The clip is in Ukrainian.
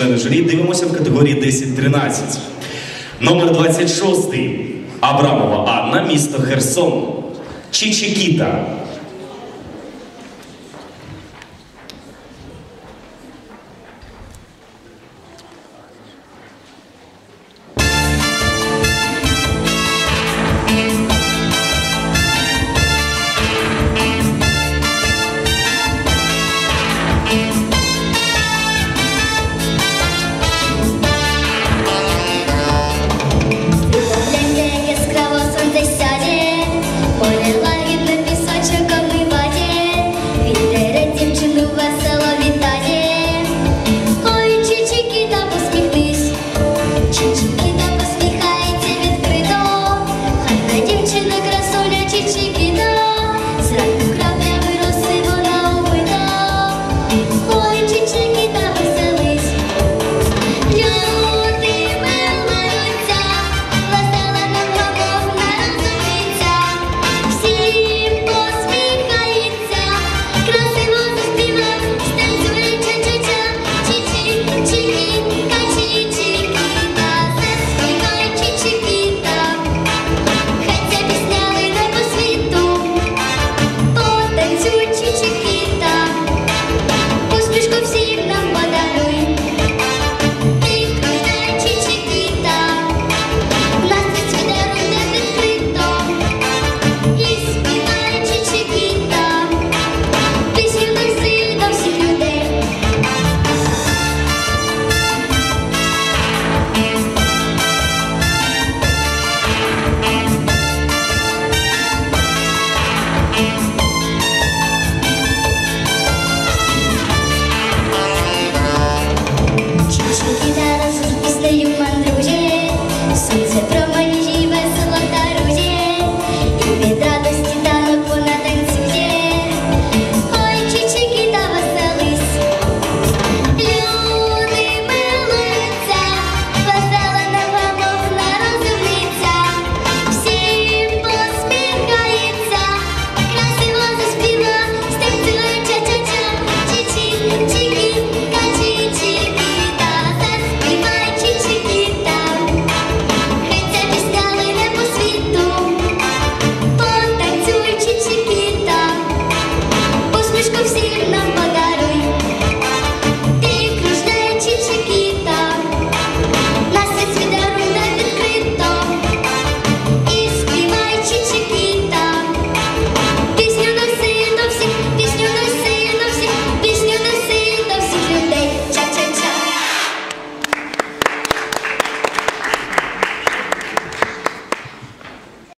члени журі. Дивимося в категорії 10-13. Номер 26. Абрамова Анна, місто Херсон. Чичикіта.